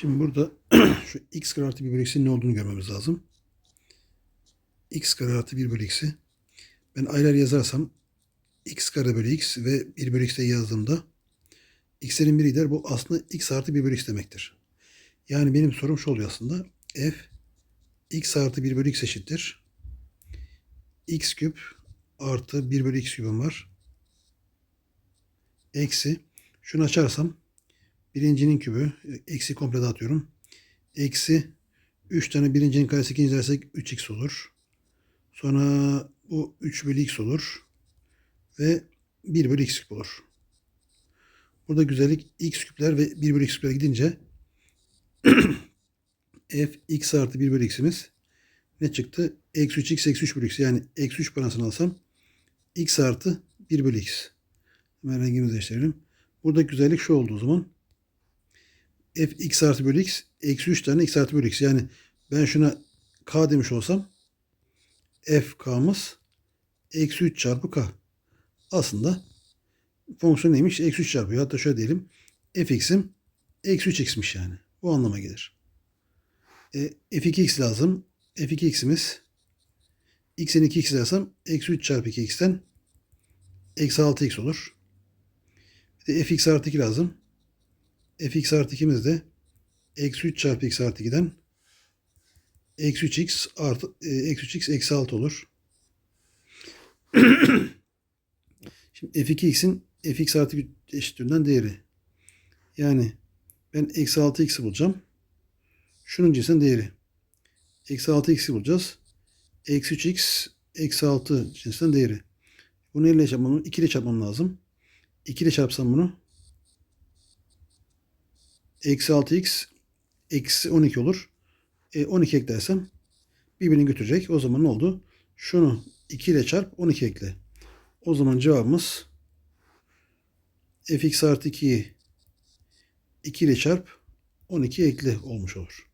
Şimdi burada şu x kare artı 1 bölü x'in ne olduğunu görmemiz lazım. x kare artı 1 bölü x'i ben ayrı yazarsam x kare bölü x ve 1 bölü x diye yazdığımda x'lerin biri gider. Bu aslında x artı 1 bölü x demektir. Yani benim sorum şu oluyor aslında. f x artı 1 bölü x eşittir. x küp artı 1 bölü x küpüm var. Eksi şunu açarsam birincinin kübü eksi komple dağıtıyorum. Eksi 3 tane birincinin karesi ikinci dersek 3x olur. Sonra bu 3 bölü x olur. Ve 1 bölü x küp olur. Burada güzellik x küpler ve 1 bölü x küpler gidince f x artı 1 bölü x'imiz ne çıktı? Eksi 3x eksi 3 bölü x. Yani eksi 3 parasını alsam x artı 1 bölü x. Hemen rengimizi değiştirelim. Burada güzellik şu oldu o zaman. F x artı bölü x eksi 3 tane x artı bölü x. Yani ben şuna k demiş olsam f k'mız eksi 3 çarpı k. Aslında fonksiyon neymiş? Eksi 3 çarpıyor. Hatta şöyle diyelim. f x'im eksi 3 x'miş yani. Bu anlama gelir. E, f2x lazım. f2x'imiz x'in 2x dersem eksi 3 çarpı 2x'ten eksi 6x olur. Bir de fx artı 2 lazım. Fx artı 2'miz de eksi 3 çarpı x artı 2'den eksi 3x artı e, eksi 3x eksi 6 olur. Şimdi f2x'in fx artı 1 eşitliğinden değeri. Yani ben eksi 6x'i bulacağım. Şunun cinsinden değeri. Eksi 6x'i bulacağız. Eksi 3x eksi 6 cinsinden değeri. Bunu neyle çarpmam? 2 ile çarpmam lazım. 2 ile çarpsam bunu eksi 6x eksi 12 olur. E, 12 eklersem birbirini götürecek. O zaman ne oldu? Şunu 2 ile çarp 12 ekle. O zaman cevabımız fx artı 2'yi 2 ile çarp 12 ekle olmuş olur.